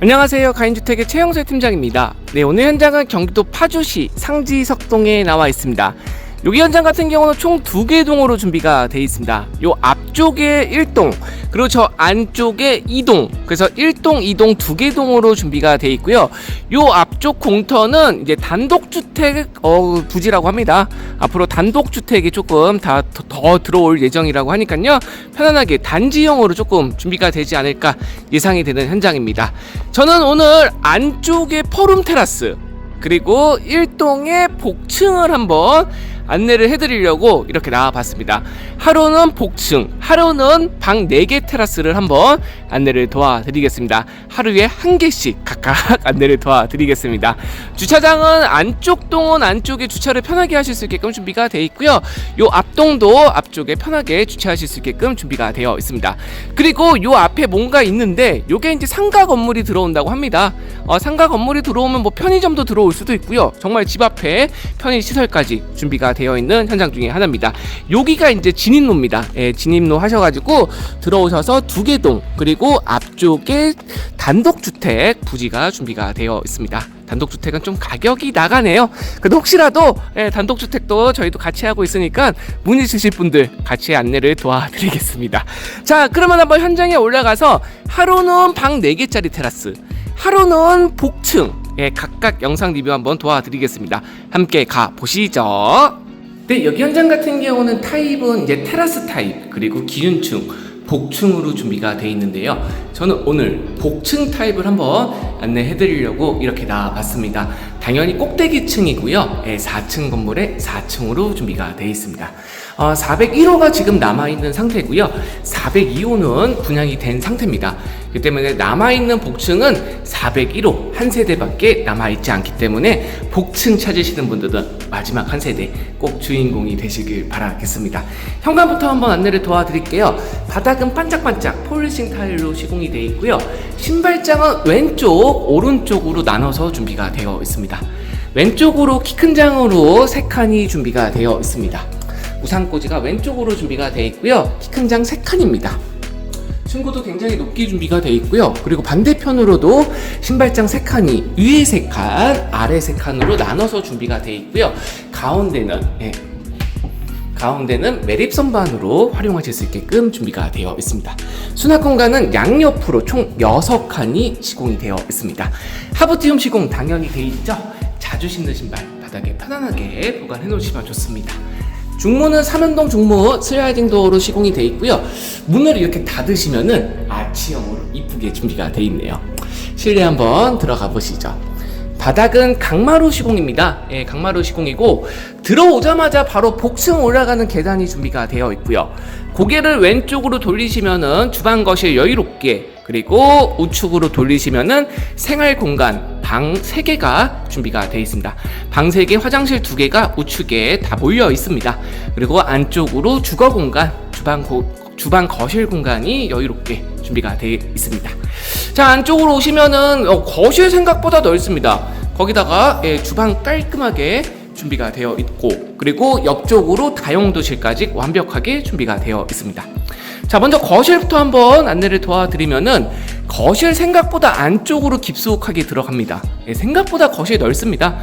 안녕하세요. 가인주택의 최영설 팀장입니다. 네, 오늘 현장은 경기도 파주시 상지석동에 나와 있습니다. 여기 현장 같은 경우는 총 두 개 동으로 준비가 되어 있습니다. 요 앞쪽에 1동, 그리고 저 안쪽에 2동. 그래서 1동, 2동 두 개 동으로 준비가 되어 있고요. 요 앞쪽 공터는 이제 단독주택 어, 부지라고 합니다. 앞으로 단독주택이 조금 다 더 들어올 예정이라고 하니까요. 편안하게 단지형으로 조금 준비가 되지 않을까 예상이 되는 현장입니다. 저는 오늘 안쪽에 퍼룸 테라스 그리고 1동의 복층을 한번 안내를 해드리려고 이렇게 나와봤습니다. 하루는 복층, 하루는 방 4개 테라스를 한번 안내를 도와드리겠습니다. 하루에 한 개씩 각각 안내를 도와드리겠습니다. 주차장은 안쪽 동은 안쪽에 주차를 편하게 하실 수 있게끔 준비가 되어 있고요. 요 앞동도 앞쪽에 편하게 주차하실 수 있게끔 준비가 되어 있습니다. 그리고 요 앞에 뭔가 있는데 요게 이제 상가 건물이 들어온다고 합니다. 어, 상가 건물이 들어오면 뭐 편의점도 들어올 수도 있고요. 정말 집 앞에 편의 시설까지 준비가 되어 있는 현장 중에 하나입니다. 여기가 이제 진입로입니다. 예, 진입로 하셔가지고 들어오셔서 두개동 그리고 앞쪽에 단독주택 부지가 준비가 되어 있습니다. 단독주택은 좀 가격이 나가네요. 그래도 혹시라도 예, 단독주택도 저희도 같이 하고 있으니까 문의 주실 분들 같이 안내를 도와드리겠습니다. 자, 그러면 한번 현장에 올라가서 하루는 방 4개짜리 테라스, 하루는 복층, 예, 각각 영상 리뷰 한번 도와드리겠습니다. 함께 가 보시죠. 네, 여기 현장 같은 경우는 타입은 이제 테라스 타입 그리고 기준층 복층으로 준비가 되어 있는데요. 저는 오늘 복층 타입을 한번 안내해 드리려고 이렇게 나와봤습니다. 당연히 꼭대기층이고요. 예, 4층 건물에 4층으로 준비가 되어 있습니다. 어, 401호가 지금 남아있는 상태고요. 402호는 분양이 된 상태입니다. 그 때문에 남아있는 복층은 401호 한 세대밖에 남아있지 않기 때문에 복층 찾으시는 분들은 마지막 한 세대 꼭 주인공이 되시길 바라겠습니다. 현관부터 한번 안내를 도와드릴게요. 바닥은 반짝반짝 폴리싱 타일로 시공이 되어 있고요. 신발장은 왼쪽, 오른쪽으로 나눠서 준비가 되어 있습니다. 왼쪽으로 키 큰 장으로 세 칸이 준비가 되어 있습니다. 우산꽂이가 왼쪽으로 준비가 되어 있고요. 키 큰장세 칸입니다. 층고도 굉장히 높게 준비가 되어 있고요. 그리고 반대편으로도 신발장 3칸이 위에 3칸, 아래 3칸으로 나눠서 준비가 되어 있고요. 가운데는 예, 가운데는 매립 선반으로 활용하실 수 있게끔 준비가 되어 있습니다. 수납 공간은 양옆으로 총 6칸이 시공이 되어 있습니다. 하부티움 시공 당연히 되어 있죠. 자주 신는 신발 바닥에 편안하게 보관해 놓으시면 좋습니다. 중문은 삼연동 중문 슬라이딩 도어로 시공이 되어 있고요. 문을 이렇게 닫으시면은 아치형으로 이쁘게 준비가 되어 있네요. 실내 한번 들어가 보시죠. 바닥은 강마루 시공입니다. 예, 강마루 시공이고 들어오자마자 바로 복층 올라가는 계단이 준비가 되어 있고요. 고개를 왼쪽으로 돌리시면은 주방 거실 여유롭게 그리고 우측으로 돌리시면은 생활 공간 방 3개가 준비가 되어 있습니다. 방 3개, 화장실 2개가 우측에 다 몰려 있습니다. 그리고 안쪽으로 주거 공간, 주방 고, 주방 거실 공간이 여유롭게 준비가 되어 있습니다. 자 안쪽으로 오시면은 어, 거실 생각보다 넓습니다. 거기다가 예, 주방 깔끔하게 준비가 되어 있고 그리고 옆쪽으로 다용도실까지 완벽하게 준비가 되어 있습니다. 자 먼저 거실부터 한번 안내를 도와드리면은 거실 생각보다 안쪽으로 깊숙하게 들어갑니다. 예, 생각보다 거실이 넓습니다.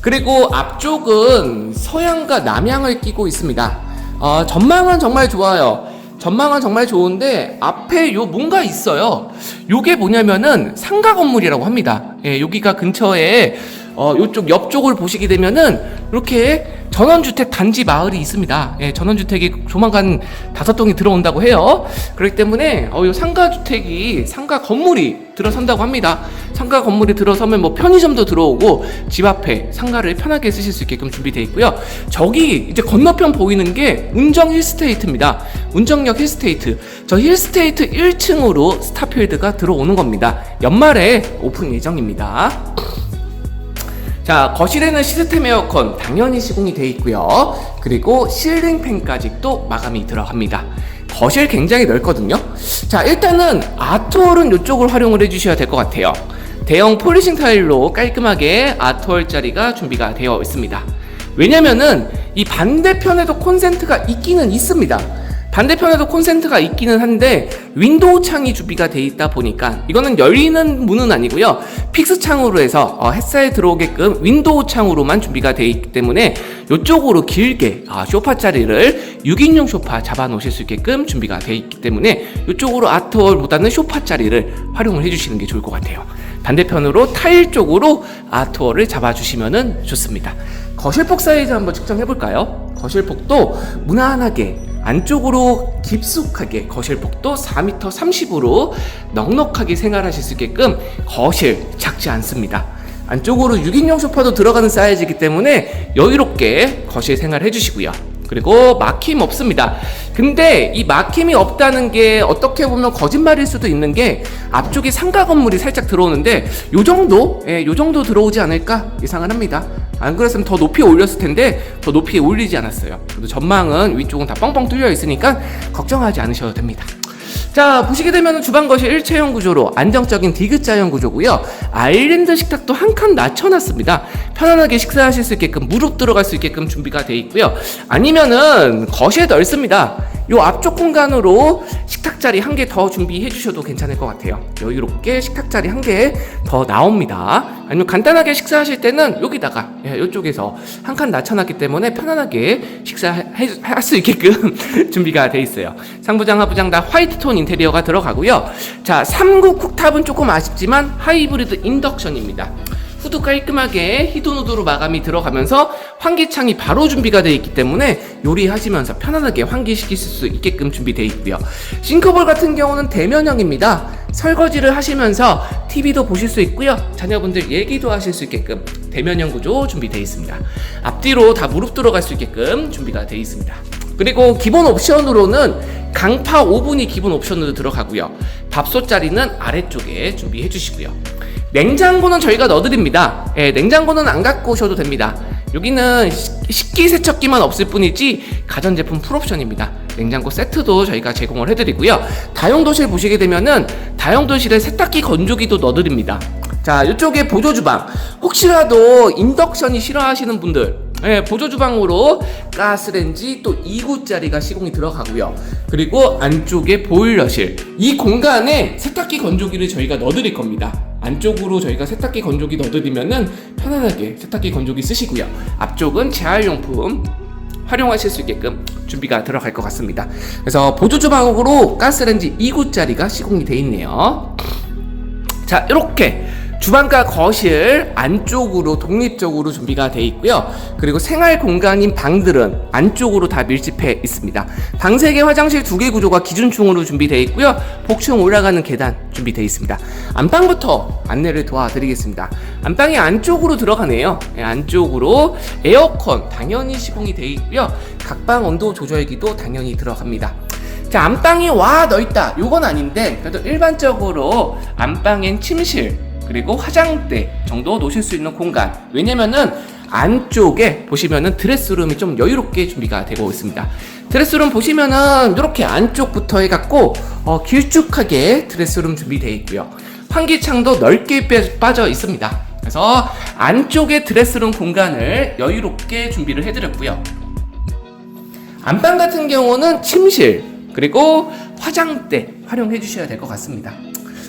그리고 앞쪽은 서양과 남향을 끼고 있습니다. 어, 전망은 정말 좋아요. 전망은 정말 좋은데 앞에 요 뭔가 있어요. 요게 뭐냐면은 상가 건물이라고 합니다. 예, 여기가 근처에 어, 요쪽 옆쪽을 보시게 되면은 이렇게 전원주택 단지 마을이 있습니다. 예, 전원주택이 조만간 다섯 동이 들어온다고 해요. 그렇기 때문에 어, 요 상가주택이 상가 건물이 들어선다고 합니다. 상가 건물이 들어서면 뭐 편의점도 들어오고 집 앞에 상가를 편하게 쓰실 수 있게끔 준비되어 있고요. 저기 이제 건너편 보이는 게 운정 힐스테이트입니다. 운정역 힐스테이트. 저 힐스테이트 1층으로 스타필드가 들어오는 겁니다. 연말에 오픈 예정입니다. 자, 거실에는 시스템 에어컨 당연히 시공이 되어 있고요. 그리고 실링 팬까지 또 마감이 들어갑니다. 거실 굉장히 넓거든요. 자, 일단은 아트홀은 이쪽을 활용을 해주셔야 될 것 같아요. 대형 폴리싱 타일로 깔끔하게 아트홀 자리가 준비가 되어 있습니다. 왜냐면은 이 반대편에도 콘센트가 있기는 있습니다. 반대편에도 콘센트가 있기는 한데 윈도우 창이 준비가 돼 있다 보니까 이거는 열리는 문은 아니고요 픽스 창으로 해서 어, 햇살 들어오게끔 윈도우 창으로만 준비가 돼 있기 때문에 이쪽으로 길게 아, 소파 자리를 6인용 소파 잡아 놓으실 수 있게끔 준비가 돼 있기 때문에 이쪽으로 아트월보다는 소파 자리를 활용을 해주시는 게 좋을 것 같아요 반대편으로 타일 쪽으로 아트월을 잡아주시면 좋습니다 거실폭 사이즈 한번 측정해 볼까요? 거실폭도 무난하게 안쪽으로 깊숙하게 거실폭도 4m 30으로 넉넉하게 생활하실 수 있게끔 거실 작지 않습니다. 안쪽으로 6인용 소파도 들어가는 사이즈이기 때문에 여유롭게 거실 생활 해 주시고요. 그리고 막힘 없습니다. 근데 이 막힘이 없다는 게 어떻게 보면 거짓말일 수도 있는 게 앞쪽에 상가 건물이 살짝 들어오는데 요 정도, 예, 요 정도 들어오지 않을까 예상을 합니다. 안 그랬으면 더 높이 올렸을 텐데 더 높이 올리지 않았어요. 전망은 위쪽은 다 뻥뻥 뚫려 있으니까 걱정하지 않으셔도 됩니다. 자 보시게 되면 주방 거실 일체형 구조로 안정적인 디귿자형 구조고요. 아일랜드 식탁도 한 칸 낮춰놨습니다. 편안하게 식사하실 수 있게끔 무릎 들어갈 수 있게끔 준비가 되어 있고요. 아니면은 거실 넓습니다 요 앞쪽 공간으로 식탁 자리 한 개 더 준비해 주셔도 괜찮을 것 같아요. 여유롭게 식탁 자리 한 개 더 나옵니다. 아니면 간단하게 식사하실 때는 여기다가 예, 이쪽에서 한 칸 낮춰놨기 때문에 편안하게 식사할 수 있게끔 준비가 돼 있어요. 상부장 하부장 다 화이트 톤 인테리어가 들어가고요. 자 3구 쿡탑은 조금 아쉽지만 하이브리드 인덕션입니다 후드 깔끔하게 히도누드로 마감이 들어가면서 환기창이 바로 준비가 되어 있기 때문에 요리하시면서 편안하게 환기시킬 수 있게끔 준비되어 있고요. 싱크볼 같은 경우는 대면형입니다. 설거지를 하시면서 TV도 보실 수 있고요. 자녀분들 얘기도 하실 수 있게끔 대면형 구조 준비되어 있습니다. 앞뒤로 다 무릎 들어갈 수 있게끔 준비가 되어 있습니다. 그리고 기본 옵션으로는 강파 오븐이 기본 옵션으로 들어가고요. 밥솥 자리는 아래쪽에 준비해 주시고요. 냉장고는 저희가 넣어드립니다. 예, 냉장고는 안 갖고 오셔도 됩니다. 여기는 식기세척기만 없을 뿐이지 가전제품 풀옵션입니다. 냉장고 세트도 저희가 제공을 해드리고요. 다용도실 보시게 되면은 다용도실에 세탁기 건조기도 넣어드립니다. 자, 이쪽에 보조주방. 혹시라도 인덕션이 싫어하시는 분들, 예, 보조주방으로 가스렌지 또 2구짜리가 시공이 들어가고요. 그리고 안쪽에 보일러실. 이 공간에 세탁기 건조기를 저희가 넣어드릴 겁니다. 안쪽으로 저희가 세탁기 건조기 넣어드리면은 편안하게 세탁기 건조기 쓰시고요. 앞쪽은 재활용품 활용하실 수 있게끔 준비가 들어갈 것 같습니다. 그래서 보조 주방으로 가스렌지 2구짜리가 시공이 되어 있네요. 자, 이렇게 주방과 거실 안쪽으로 독립적으로 준비가 되어 있고요. 그리고 생활 공간인 방들은 안쪽으로 다 밀집해 있습니다. 방 3개, 화장실 2개 구조가 기준층으로 준비되어 있고요. 복층 올라가는 계단 준비되어 있습니다. 안방부터 안내를 도와드리겠습니다. 안방이 안쪽으로 들어가네요. 네, 안쪽으로 에어컨 당연히 시공이 되어 있고요. 각방 온도 조절기도 당연히 들어갑니다. 자, 안방이 와, 너 있다. 요건 아닌데, 그래도 일반적으로 안방엔 침실, 그리고 화장대 정도 놓으실 수 있는 공간. 왜냐면은 안쪽에 보시면은 드레스룸이 좀 여유롭게 준비가 되고 있습니다. 드레스룸 보시면은 이렇게 안쪽부터 해갖고 어, 길쭉하게 드레스룸 준비되어 있고요. 환기창도 넓게 빼- 빠져 있습니다. 그래서 안쪽에 드레스룸 공간을 여유롭게 준비를 해드렸고요. 안방 같은 경우는 침실 그리고 화장대 활용해 주셔야 될 것 같습니다.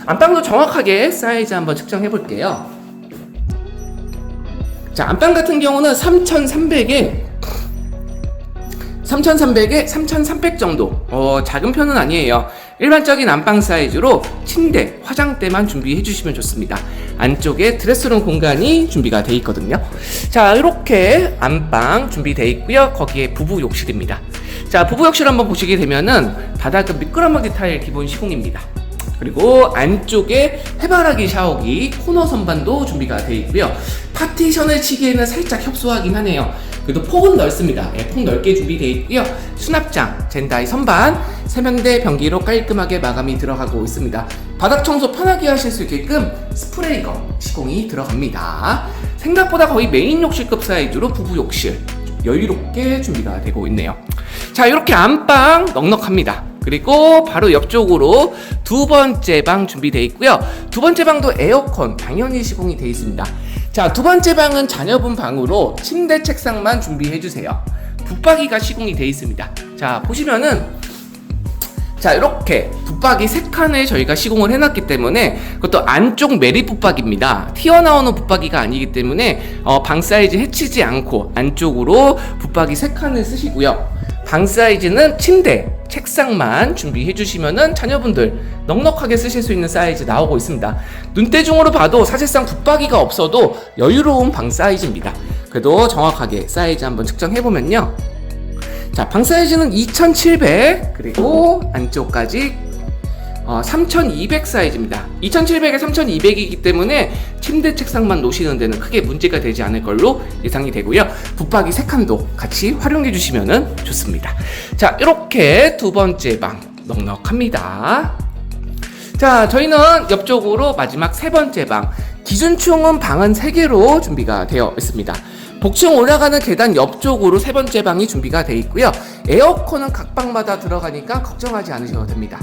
안방도 정확하게 사이즈 한번 측정해 볼게요. 자, 안방 같은 경우는 3,300에 3,300에 3,300 정도. 어, 작은 편은 아니에요. 일반적인 안방 사이즈로 침대, 화장대만 준비해 주시면 좋습니다. 안쪽에 드레스룸 공간이 준비가 돼 있거든요. 자, 이렇게 안방 준비되어 있고요. 거기에 부부 욕실입니다. 자, 부부 욕실 한번 보시게 되면은 바닥은 미끄럼막 타일 기본 시공입니다. 그리고 안쪽에 해바라기 샤워기 코너 선반도 준비가 되어 있고요. 파티션을 치기에는 살짝 협소하긴 하네요. 그래도 폭은 넓습니다. 예, 폭 넓게 준비되어 있고요. 수납장, 젠다이 선반, 세면대 변기로 깔끔하게 마감이 들어가고 있습니다. 바닥 청소 편하게 하실 수 있게끔 스프레이거 시공이 들어갑니다. 생각보다 거의 메인 욕실급 사이즈로 부부 욕실 여유롭게 준비가 되고 있네요. 자, 이렇게 안방 넉넉합니다. 그리고 바로 옆쪽으로 두 번째 방 준비되어 있고요. 두 번째 방도 에어컨 당연히 시공이 되어 있습니다. 자, 두 번째 방은 자녀분 방으로 침대 책상만 준비해 주세요. 붙박이가 시공이 되어 있습니다. 자, 보시면은 자 이렇게 붙박이 3칸을 저희가 시공을 해놨기 때문에 그것도 안쪽 매립 붙박이입니다 튀어나오는 붙박이가 아니기 때문에 어, 방 사이즈 해치지 않고 안쪽으로 붙박이 3칸을 쓰시고요 방 사이즈는 침대 책상만 준비해 주시면은 자녀분들 넉넉하게 쓰실 수 있는 사이즈 나오고 있습니다 눈대중으로 봐도 사실상 붙박이가 없어도 여유로운 방 사이즈입니다 그래도 정확하게 사이즈 한번 측정해 보면요 자, 방 사이즈는 2700 그리고 안쪽까지 어, 3200 사이즈입니다. 2700에 3200이기 때문에 침대 책상만 놓으시는 데는 크게 문제가 되지 않을 걸로 예상이 되고요. 붙박이 3칸도 같이 활용해 주시면 좋습니다. 자, 이렇게 두 번째 방 넉넉합니다. 자, 저희는 옆쪽으로 마지막 세 번째 방. 기준충은 방은 3개로 준비가 되어 있습니다. 복층 올라가는 계단 옆쪽으로 세 번째 방이 준비가 되어 있고요. 에어컨은 각 방마다 들어가니까 걱정하지 않으셔도 됩니다.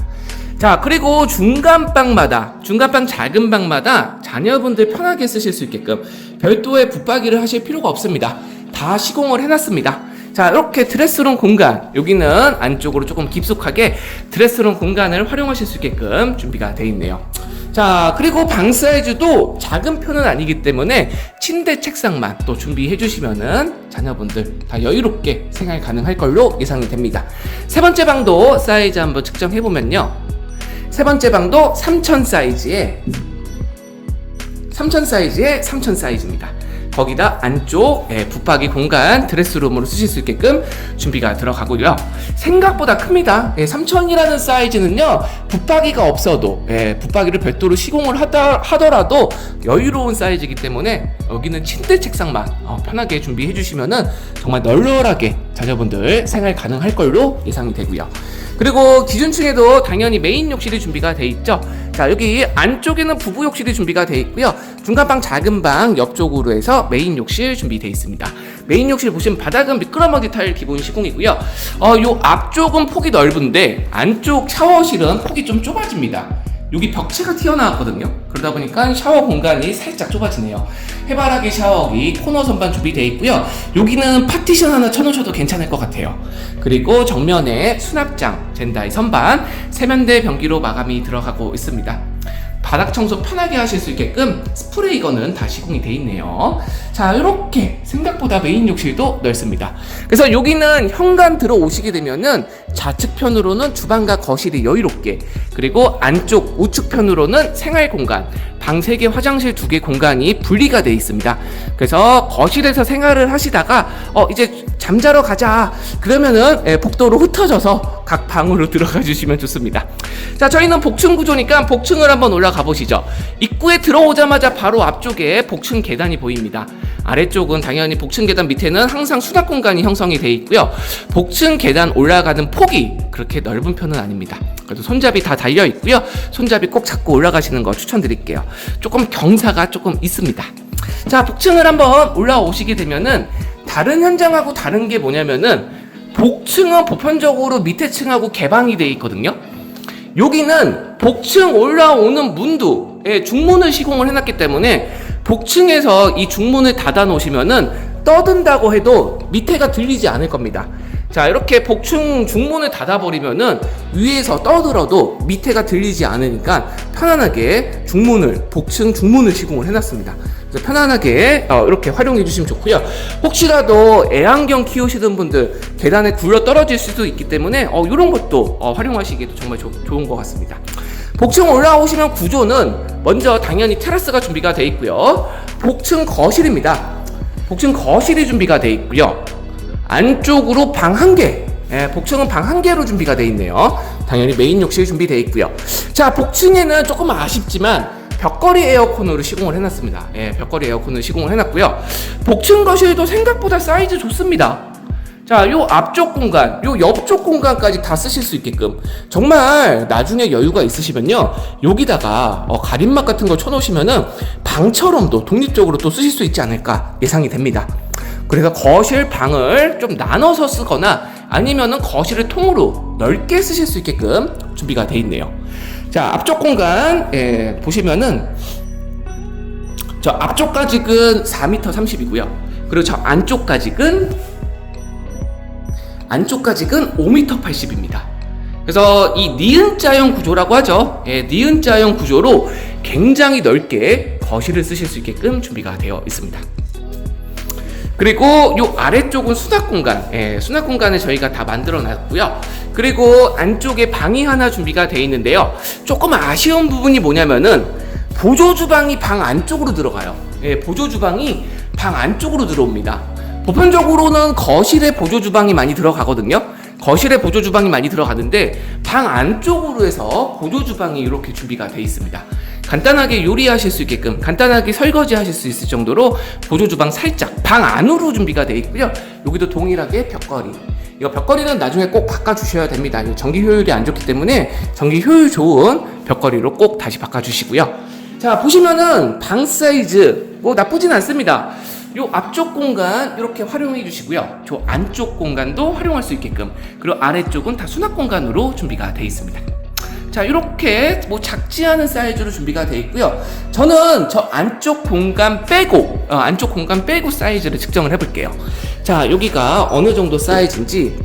자, 그리고 중간 방마다, 중간 방 작은 방마다 자녀분들 편하게 쓰실 수 있게끔 별도의 붙박이를 하실 필요가 없습니다. 다 시공을 해놨습니다. 자, 이렇게 드레스룸 공간, 여기는 안쪽으로 조금 깊숙하게 드레스룸 공간을 활용하실 수 있게끔 준비가 되어 있네요. 자, 그리고 방 사이즈도 작은 편은 아니기 때문에 침대 책상만 또 준비해 주시면은 자녀분들 다 여유롭게 생활 가능할 걸로 예상이 됩니다. 세 번째 방도 사이즈 한번 측정해 보면요. 세 번째 방도 3000 사이즈에 3000 사이즈에 3000 사이즈입니다. 거기다 안쪽 예, 붙박이 공간 드레스룸으로 쓰실 수 있게끔 준비가 들어가고요. 생각보다 큽니다. 예, 3000이라는 사이즈는요 붙박이가 없어도 예, 붙박이를 별도로 시공을 하더라도 여유로운 사이즈이기 때문에 여기는 침대 책상만 어, 편하게 준비해 주시면은 정말 널널하게 자녀분들 생활 가능할 걸로 예상이 되고요. 그리고 기준층에도 당연히 메인 욕실이 준비가 돼 있죠. 자 여기 안쪽에는 부부 욕실이 준비가 돼 있고요. 중간 방 작은 방 옆쪽으로 해서 메인 욕실 준비돼 있습니다. 메인 욕실 보시면 바닥은 미끄러머리 타일 기본 시공이고요. 어, 요 앞쪽은 폭이 넓은데 안쪽 샤워실은 폭이 좀 좁아집니다. 여기 벽체가 튀어나왔거든요. 그러다 보니까 샤워 공간이 살짝 좁아지네요. 해바라기 샤워기 코너 선반 준비되어 있고요. 여기는 파티션 하나 쳐놓으셔도 괜찮을 것 같아요. 그리고 정면에 수납장, 젠다이 선반, 세면대 변기로 마감이 들어가고 있습니다. 바닥 청소 편하게 하실 수 있게끔 스프레이건은 다 시공이 돼 있네요. 자, 이렇게 생각보다 메인 욕실도 넓습니다. 그래서 여기는 현관 들어오시게 되면은 좌측편으로는 주방과 거실이 여유롭게 그리고 안쪽 우측편으로는 생활 공간 방 3개, 화장실 2개 공간이 분리가 되어 있습니다. 그래서 거실에서 생활을 하시다가 어 이제 잠자러 가자 그러면은 예, 복도로 흩어져서 각 방으로 들어가 주시면 좋습니다. 자, 저희는 복층 구조니까 복층을 한번 올라가 보시죠. 입구에 들어오자마자 바로 앞쪽에 복층 계단이 보입니다. 아래쪽은 당연히 복층 계단 밑에는 항상 수납 공간이 형성이 되어 있고요. 복층 계단 올라가는 폭이 그렇게 넓은 편은 아닙니다. 그래도 손잡이 다 달려 있고요. 손잡이 꼭 잡고 올라가시는 거 추천드릴게요. 조금 경사가 조금 있습니다. 자, 복층을 한번 올라오시게 되면은 다른 현장하고 다른 게 뭐냐면은 복층은 보편적으로 밑에 층하고 개방이 되어 있거든요. 여기는 복층 올라오는 문도 예, 중문을 시공을 해놨기 때문에 복층에서 이 중문을 닫아 놓으시면은 떠든다고 해도 밑에가 들리지 않을 겁니다. 자 이렇게 복층 중문을 닫아버리면은 위에서 떠들어도 밑에가 들리지 않으니까 편안하게 중문을 복층 중문을 시공을 해놨습니다. 그래서 편안하게 어, 이렇게 활용해 주시면 좋고요. 혹시라도 애완경 키우시는 분들 계단에 굴러 떨어질 수도 있기 때문에 어, 이런 것도 어, 활용하시기에도 정말 조- 좋은 것 같습니다. 복층 올라오시면 구조는 먼저 당연히 테라스가 준비가 되어 있고요. 복층 거실입니다. 복층 거실이 준비가 되어 있고요. 안쪽으로 방 한 개. 예, 복층은 방 한 개로 준비가 되어 있네요. 당연히 메인 욕실 준비되어 있고요. 자, 복층에는 조금 아쉽지만 벽걸이 에어컨으로 시공을 해놨습니다. 예, 벽걸이 에어컨으로 시공을 해놨고요. 복층 거실도 생각보다 사이즈 좋습니다. 자, 요 앞쪽 공간, 요 옆쪽 공간까지 다 쓰실 수 있게끔 정말 나중에 여유가 있으시면요 여기다가 어, 가림막 같은 거 쳐놓으시면은 방처럼도 독립적으로 또 쓰실 수 있지 않을까 예상이 됩니다. 그래서 거실 방을 좀 나눠서 쓰거나 아니면은 거실을 통으로 넓게 쓰실 수 있게끔 준비가 돼 있네요. 자, 앞쪽 공간 예, 보시면은 저 앞쪽까지는 4m 30이고요. 그리고 저 안쪽까지는 안쪽까지는 5m 80입니다. 그래서 이 니은자형 구조라고 하죠. 예, 니은자형 구조로 굉장히 넓게 거실을 쓰실 수 있게끔 준비가 되어 있습니다. 그리고 요 아래쪽은 수납 공간, 예, 수납 공간을 저희가 다 만들어 놨고요. 그리고 안쪽에 방이 하나 준비가 되어 있는데요. 조금 아쉬운 부분이 뭐냐면은 보조 주방이 방 안쪽으로 들어가요. 예, 보조 주방이 방 안쪽으로 들어옵니다. 보편적으로는 거실에 보조 주방이 많이 들어가거든요. 거실에 보조 주방이 많이 들어가는데 방 안쪽으로 해서 보조 주방이 이렇게 준비가 되어 있습니다. 간단하게 요리하실 수 있게끔 간단하게 설거지 하실 수 있을 정도로 보조 주방 살짝 방 안으로 준비가 되어 있고요. 여기도 동일하게 벽걸이. 이거 벽걸이는 나중에 꼭 바꿔 주셔야 됩니다. 전기 효율이 안 좋기 때문에 전기 효율 좋은 벽걸이로 꼭 다시 바꿔 주시고요. 자, 보시면은 방 사이즈 뭐 나쁘진 않습니다. 요 앞쪽 공간 이렇게 활용해 주시고요. 저 안쪽 공간도 활용할 수 있게끔 그리고 아래쪽은 다 수납 공간으로 준비가 되어 있습니다. 자 이렇게 뭐 작지 않은 사이즈로 준비가 되어 있고요. 저는 저 안쪽 공간 빼고 어, 안쪽 공간 빼고 사이즈를 측정을 해볼게요. 자 여기가 어느 정도 사이즈인지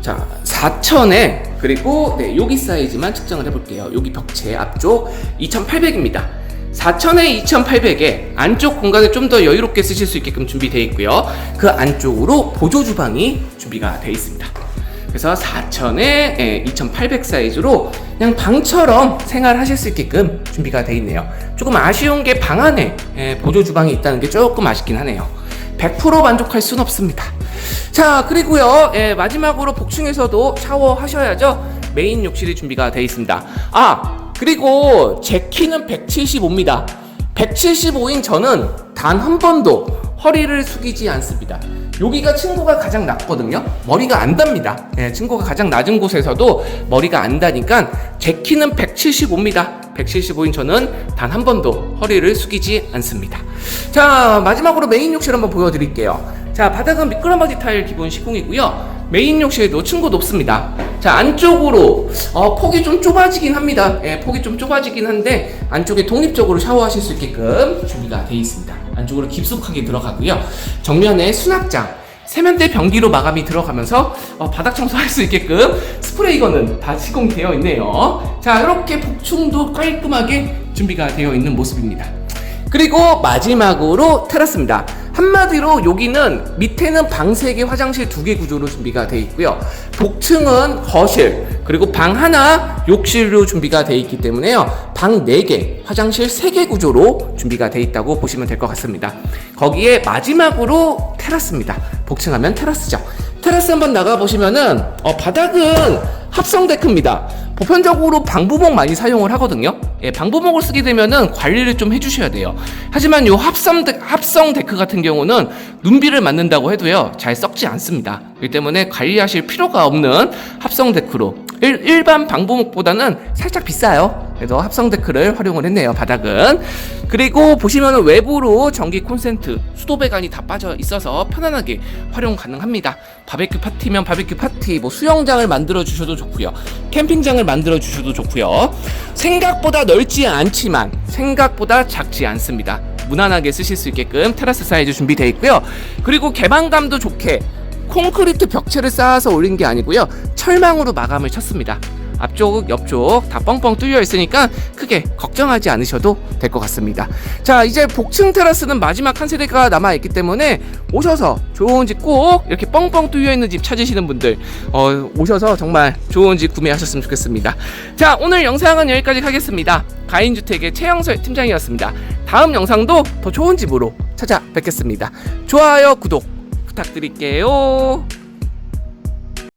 자 4천에 그리고 네 여기 사이즈만 측정을 해볼게요. 여기 벽체 앞쪽 2,800입니다. 4,000에 2,800에 안쪽 공간을 좀 더 여유롭게 쓰실 수 있게끔 준비되어 있고요. 그 안쪽으로 보조 주방이 준비가 되어 있습니다. 그래서 4,000에 2,800 사이즈로 그냥 방처럼 생활하실 수 있게끔 준비가 되어 있네요. 조금 아쉬운 게 방 안에 예, 보조 주방이 있다는 게 조금 아쉽긴 하네요. 100% 만족할 순 없습니다. 자, 그리고요, 예, 마지막으로 복층에서도 샤워하셔야죠. 메인 욕실이 준비가 되어 있습니다. 아, 그리고 제 키는 175입니다. 175인 저는 단 한 번도 허리를 숙이지 않습니다. 여기가 친구가 가장 낮거든요. 머리가 안 답니다. 예, 친구가 가장 낮은 곳에서도 머리가 안 다니까 제 키는 175입니다. 175인 저는 단 한 번도 허리를 숙이지 않습니다. 자, 마지막으로 메인 욕실 한번 보여드릴게요. 자, 바닥은 미끄럼바지 타일 기본 시공이고요. 메인 욕실도 층고 높습니다. 자, 안쪽으로 어, 폭이 좀 좁아지긴 합니다. 예, 폭이 좀 좁아지긴 한데 안쪽에 독립적으로 샤워하실 수 있게끔 준비가 되어 있습니다. 안쪽으로 깊숙하게 들어가고요. 정면에 수납장, 세면대 변기로 마감이 들어가면서 어, 바닥 청소할 수 있게끔 스프레이건은 다 시공되어 있네요. 자, 이렇게 복층도 깔끔하게 준비가 되어 있는 모습입니다. 그리고 마지막으로 테라스입니다. 한마디로 여기는 밑에는 방 3개, 화장실 2개 구조로 준비가 되어 있고요. 복층은 거실, 그리고 방 하나, 욕실로 준비가 되어 있기 때문에요. 방 4개, 화장실 3개 구조로 준비가 되어 있다고 보시면 될 것 같습니다. 거기에 마지막으로 테라스입니다. 복층하면 테라스죠. 테라스 한번 나가보시면은, 어, 바닥은 합성 데크입니다. 보편적으로 방부목 많이 사용을 하거든요. 예, 방부목을 쓰게 되면은 관리를 좀 해주셔야 돼요. 하지만 요 합성 데, 합성 데크 같은 경우는 눈비를 맞는다고 해도요 잘 썩지 않습니다. 그렇기 때문에 관리하실 필요가 없는 합성 데크로 일, 일반 방부목보다는 살짝 비싸요. 그래서 합성 데크를 활용을 했네요. 바닥은 그리고 보시면은 외부로 전기 콘센트 수도 배관이 다 빠져 있어서 편안하게 활용 가능합니다. 바베큐 파티면 바베큐 파티, 뭐 수영장을 만들어 주셔도 좋고요. 캠핑장을 만들어 주셔도 좋고요. 생각보다 넓지 않지만 생각보다 작지 않습니다. 무난하게 쓰실 수 있게끔 테라스 사이즈 준비되어 있고요. 그리고 개방감도 좋게 콘크리트 벽체를 쌓아서 올린 게 아니고요. 철망으로 마감을 쳤습니다. 앞쪽, 옆쪽 다 뻥뻥 뚫려 있으니까 크게 걱정하지 않으셔도 될 것 같습니다. 자, 이제 복층 테라스는 마지막 한 세대가 남아 있기 때문에 오셔서 좋은 집 꼭 이렇게 뻥뻥 뚫려 있는 집 찾으시는 분들 어, 오셔서 정말 좋은 집 구매하셨으면 좋겠습니다. 자, 오늘 영상은 여기까지 하겠습니다. 가인주택의 최영설 팀장이었습니다. 다음 영상도 더 좋은 집으로 찾아뵙겠습니다. 좋아요, 구독 부탁드릴게요.